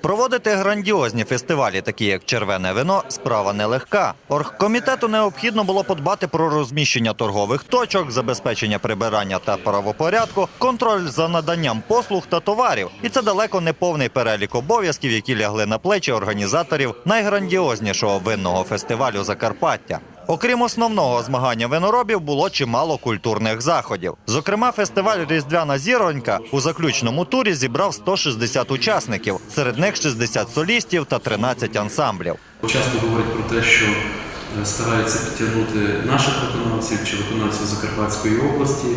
Проводити грандіозні фестивалі, такі як червене вино, справа нелегка. Оргкомітету необхідно було подбати про розміщення торгових точок, забезпечення прибирання та правопорядку, контроль за наданням послуг та товарів. І це далеко не повний перелік обов'язків, які лягли на плечі організаторів найграндіознішого винного фестивалю Закарпаття. Окрім основного змагання виноробів, було чимало культурних заходів. Зокрема, фестиваль Різдвяна зіронька у заключному турі зібрав 160 учасників, серед них 60 солістів та 13 ансамблів. Часто говорять про те, що е, стараються підтягнути наших виконавців чи виконавців Закарпатської області.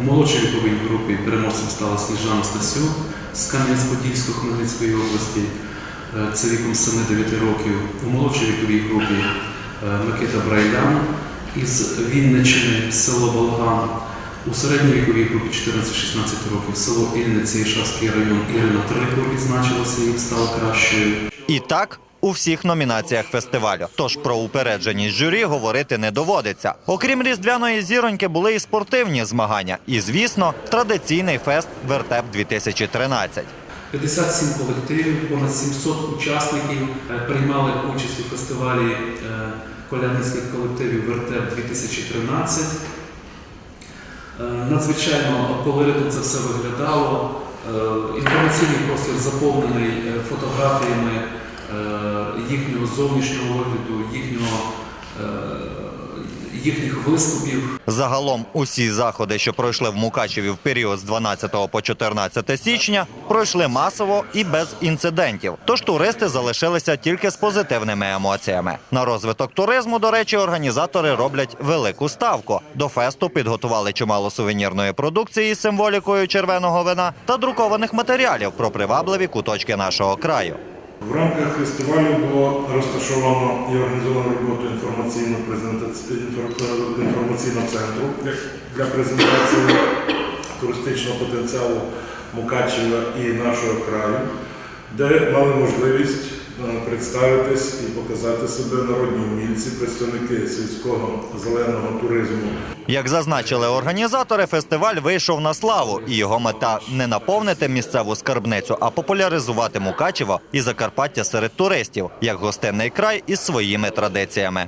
У молодшій віковій групі переможцем стала Сніжана Стасюк з Кам'янець-Подільської Хмельницької області. Е, Це віком 7-9 років. У молодшій віковій групі Микита Брайлян із Вінничини, село Болган. У середній віковій групі 14-16 років село Ільниці, Іршавський район Ірина Трикова відзначилася і стала кращою. І так. У всіх номінаціях фестивалю, тож про упередженість журі говорити не доводиться. Окрім різдвяної зіроньки, були і спортивні змагання, і звісно, традиційний фест Вертеп 2013 57 колективів, понад 700 учасників е, приймали участь у фестивалі колядницьких колективів Вертеп 2013. Е, Надзвичайно колоритно це все виглядало. Е, Інформаційний простір заповнений е, фотографіями їхнього зовнішнього вигляду, їхнього, їхніх виступів. Загалом усі заходи, що пройшли в Мукачеві в період з 12 по 14 січня, пройшли масово і без інцидентів. Тож туристи залишилися тільки з позитивними емоціями. На розвиток туризму, до речі, організатори роблять велику ставку. До фесту підготували чимало сувенірної продукції з символікою червоного вина та друкованих матеріалів про привабливі куточки нашого краю. В рамках фестивалю було розташовано і організовано роботу інформаційного центру для- презентації туристичного потенціалу Мукачева і нашого краю, де мали можливість представитись і показати себе народні умільці, представники сільського зеленого туризму Як зазначили організатори, фестиваль вийшов на славу, і його мета не наповнити місцеву скарбницю, а популяризувати Мукачево і Закарпаття серед туристів як гостинний край із своїми традиціями.